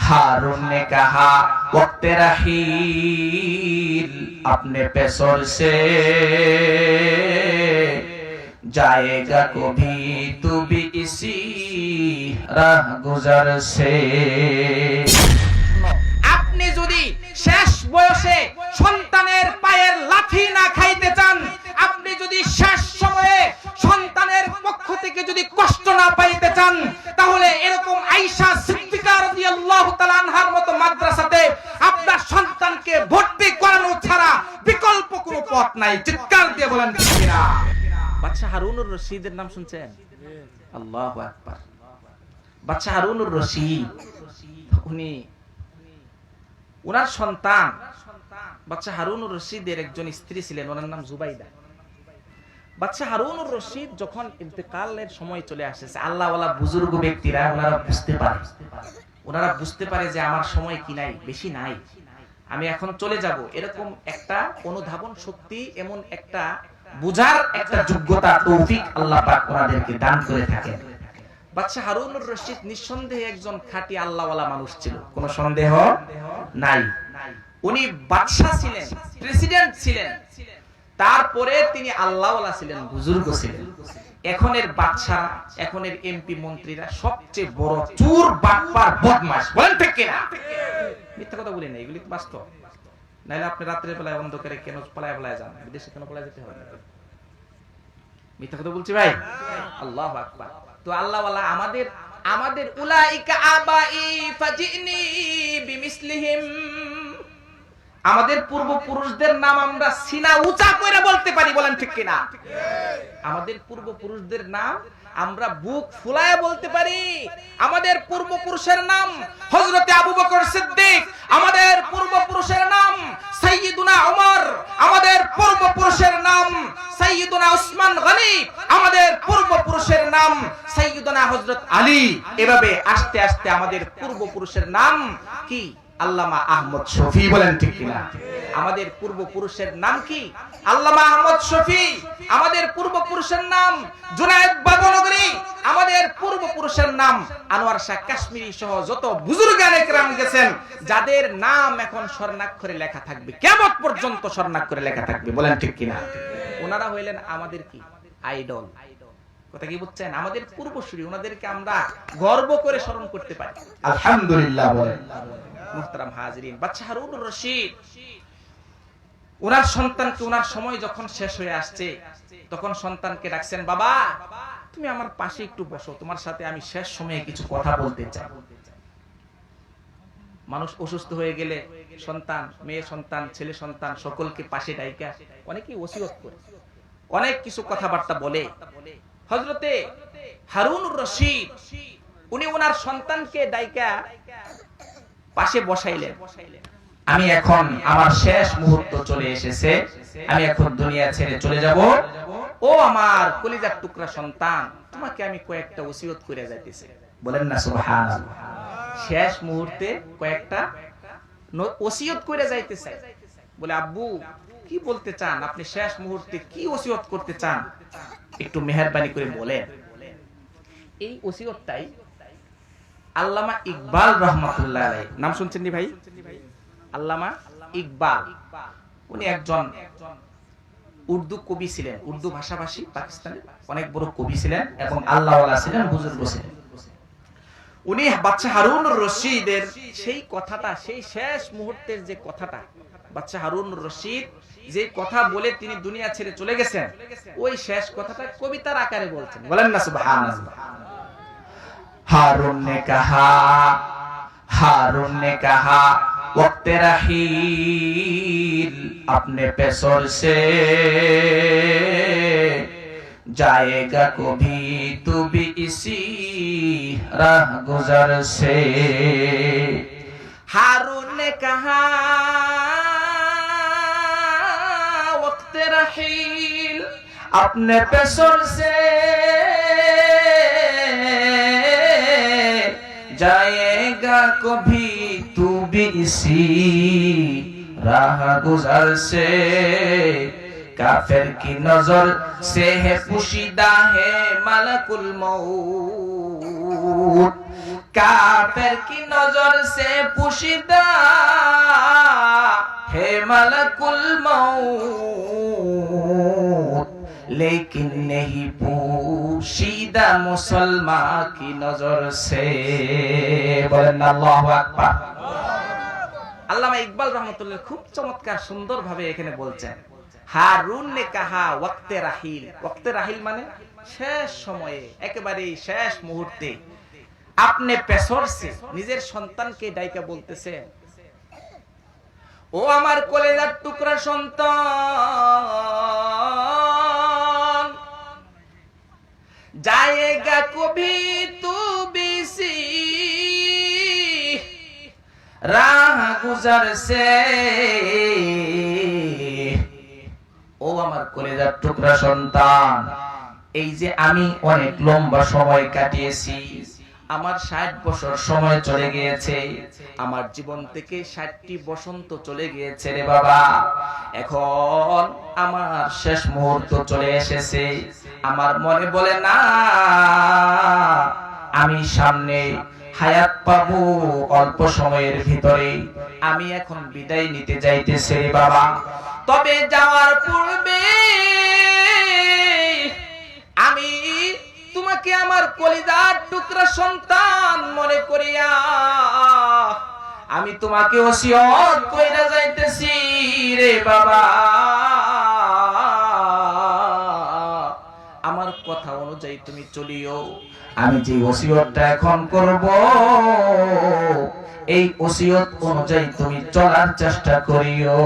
हारून ने कहा वक्त रहील अपने पैसों से जाएगा कभी तू भी इसी राह गुजर से আপনি যদি শেষ বয়সে সন্তানের পায়ের লাথি না খাইতে চান আপনি যদি শেষ সময়ে সন্তানের পক্ষ থেকে যদি কষ্ট না পাইতে চান তাহলে এরকম আয়েশা হারুনুর রশিদের নাম শুনছেন? আল্লাহু আকবার। হারুনুর রশিদ। উনি ওনার সন্তান বাচ্চা হারুনুর রশিদের একজন স্ত্রী ছিলেন, ওনার নাম জুবাইদা। বাচ্চা হারুনুর রশিদ যখন ইন্তেকালের সময় চলে আসেছে, আল্লাহওয়ালা বুজুর্গ ব্যক্তিরা ওনারা বুঝতে পারে। ওনারা বুঝতে পারে যে আমার সময় কি নাই, বেশি নাই। আমি এখন চলে যাব। এরকম একটা অনুধাবন শক্তি, এমন একটা বুঝার একটা যোগ্যতা তৌফিক আল্লাহ পাক ওনাদেরকে দান করে থাকেন। বাচ্চা হারুনুর রশিদ নিঃসন্দেহে একজন খাঁটি আল্লাহওয়ালা মানুষ ছিল। কোনো সন্দেহ নাই। উনি বাদশাহ ছিলেন প্রেসিডেন্ট ছিলেন। তারপরে তিনি আল্লাহওয়ালা ছিলেন বুজুর্গ ছিলেন। এখনের বাদশাহ এখনের এমপি মন্ত্রীরা সবচেয়ে বড় চোর বাটপার বদমাশ। বলেন ঠিক কিনা? মিথ্যা কথা বলি না এগুলি বাস্তব। নাইলে আপনি রাত্রে বেলায় অন্ধকারে কেন পালায় পালায় যান? বিদেশে কেন পালায় যেতে হবে মিথ্যা কথা বলছি ভাই? আল্লাহ আকবার। তো আল্লাহ আমাদের আমাদের উলাইকা আবাই ফাজিনি বিমিসলিহিম আমাদের পূর্বপুরুষদের নাম আমরা সিনা উঁচা করে বলতে পারি, বলেন ঠিক কিনা? আমাদের পূর্বপুরুষদের নাম আমরা বুক ফুলায় বলতে পারি। আমাদের পূর্বপুরুষের নাম হযরতে আবু বকর সিদ্দিক, আমাদের পূর্বপুরুষের নাম সাইয়্যিদুনা ওমর আমাদের পূর্বপুরুষের নাম সাইয়্যিদুনা উসমান গনি, আমাদের পূর্বপুরুষের নাম সাইয়্যিদুনা হযরত আলী। এভাবে আস্তে আস্তে আমাদের পূর্বপুরুষের নাম কি? আল্লামা আহমদ শফি বলেন ঠিক কিনা? আমাদের পূর্বপুরুষের নাম কি? আল্লামা আহমদ শফি। আমাদের পূর্বপুরুষের নাম জুনায়েদ বাবনগরী। আমাদের পূর্বপুরুষের নাম আনোয়ার শাহ কাশ্মীরি সহ যত বুজুর্গানে কেরাম গেছেন, যাদের নাম এখন স্বর্ণাক্ষরে লেখা থাকবে কেমন পর্যন্ত স্বর্ণাক্ষরে লেখা থাকবে, বলেন ঠিক কিনা? ওনারা হইলেন আমাদের কি? আইডল। কথা কি বুঝছেন? আমাদের পূর্বসূরি, ওনাদেরকে আমরা গর্ব করে স্মরণ করতে পারি। আলহামদুলিল্লাহ বলেন। মুহতারাম হাজরিন। রশিদ ওনার সন্তানকে ওনার সময় যখন শেষ হয়ে আসছে, তখন সন্তানকে ডাকছেন, বাবা, তুমি আমার পাশে একটু বসো, তোমার সাথে আমি শেষ সময়ে কিছু কথা বলতে চাই। মানুষ অসুস্থ হয়ে গেলে সন্তান, মেয়ে সন্তান, ছেলে সন্তান সকলকে পাশে ডাইকা অনেকেই ওসিয়ত করে, অনেক কিছু কথাবার্তা বলে। হজরতে হারুন রশিদ, উনি ওনার সন্তানকে ডাইকা পাশে বসাইলেন। আমি এখন আমার শেষ মুহূর্ত চলে এসেছে। আমি এখন দুনিয়া ছেড়ে চলে যাব। ও আমার কলিজার টুকরা সন্তান তোমাকে আমি কয়েকটা ওসিয়ত করে যাইতেছি। বলেন না সুবহানাল্লাহ। শেষ মুহূর্তে কয়েকটা ওসিয়ত করে যাইতে চাই বলে আব্বু কি বলতে চান? আপনি শেষ মুহূর্তে কি ওসিয়ত করতে চান? একটু মেহরবানি করে বলেন। এই ওসিয়তটাই আল্লামা ইকবাল রহমাতুল্লাহ আলাইহি। নাম শুনছেন ভাই? আল্লামা ইকবাল। উনি একজন উর্দু কবি ছিলেন, উর্দু ভাষাভাষী পাকিস্তানের অনেক বড় কবি ছিলেন এবং আল্লাহওয়ালা ছিলেন, বুজুর্গ ছিলেন। উনি বাচ্চা হারুন রশিদের সেই কথাটা, সেই শেষ মুহূর্তের যে কথাটা বাচ্চা হারুন রশিদ যে কথা বলে তিনি দুনিয়া ছেড়ে চলে গেছেন, ওই শেষ কথাটা কবিতার আকারে বলছেন। বলেন না, সুবহানাল্লাহ। हारून ने कहा हारून ने कहा वक्त रहील अपने पैसों से जाएगा कभी तू भी इसी राह गुजर से हारून ने कहा वक्त रहील अपने पैसों से जाएगा कभी तू भी इसी राह गुजर से काफिर की नजर से है पुशीदा है मलकुल मौत काफिर की नजर से पुशिदा है मलकुल मौत لیکن نہیں پوشیدہ مسلمان کی نظر سے বলেন আল্লাহু আকবার। আল্লামা ইকবাল রহমতুল্লাহ খুব চমৎকার সুন্দরভাবে এখানে বলছেন, হারুন নে কাহা ওয়াক্তে রাহিল। ওয়াক্তে রাহিল মানে শেষ সময়ে একেবারে শেষ মুহূর্তে। আপনি পেছরছে নিজের সন্তানকে ডাইকা বলতেছে, ও আমার কলেজার টুকরা সন্তান जाएगा कभी तू भी सी রাহ গুজার সে ও আমার কলেজার টুকরা সন্তান এই যে আমি অনেক লম্বা সময় কাটিয়েছি আমার ষাট বছর সময় চলে গিয়েছে। আমার জীবন থেকে ষাটটি বসন্ত চলে গিয়েছে রে বাবা। এখন আমার শেষ মুহূর্ত চলে এসেছে। আমার মনে বলে, না, আমি সামনে হায়াত পাবো অল্প সময়ের ভিতরে। আমি এখন বিদায় নিতে যাইতেছি বাবা। তবে যাওয়ার পূর্বে তোমাকে আমার কলিজার টুকরা সন্তান মনে করিয়া, আমি তোমাকে কইরা যাইতেছি রে বাবা। আমার কথা অনুযায়ী তুমি চলিও, আমি যে ওসিয়তটা এখন করব, এই ওসিয়ত অনুযায়ী তুমি চলার চেষ্টা করিও।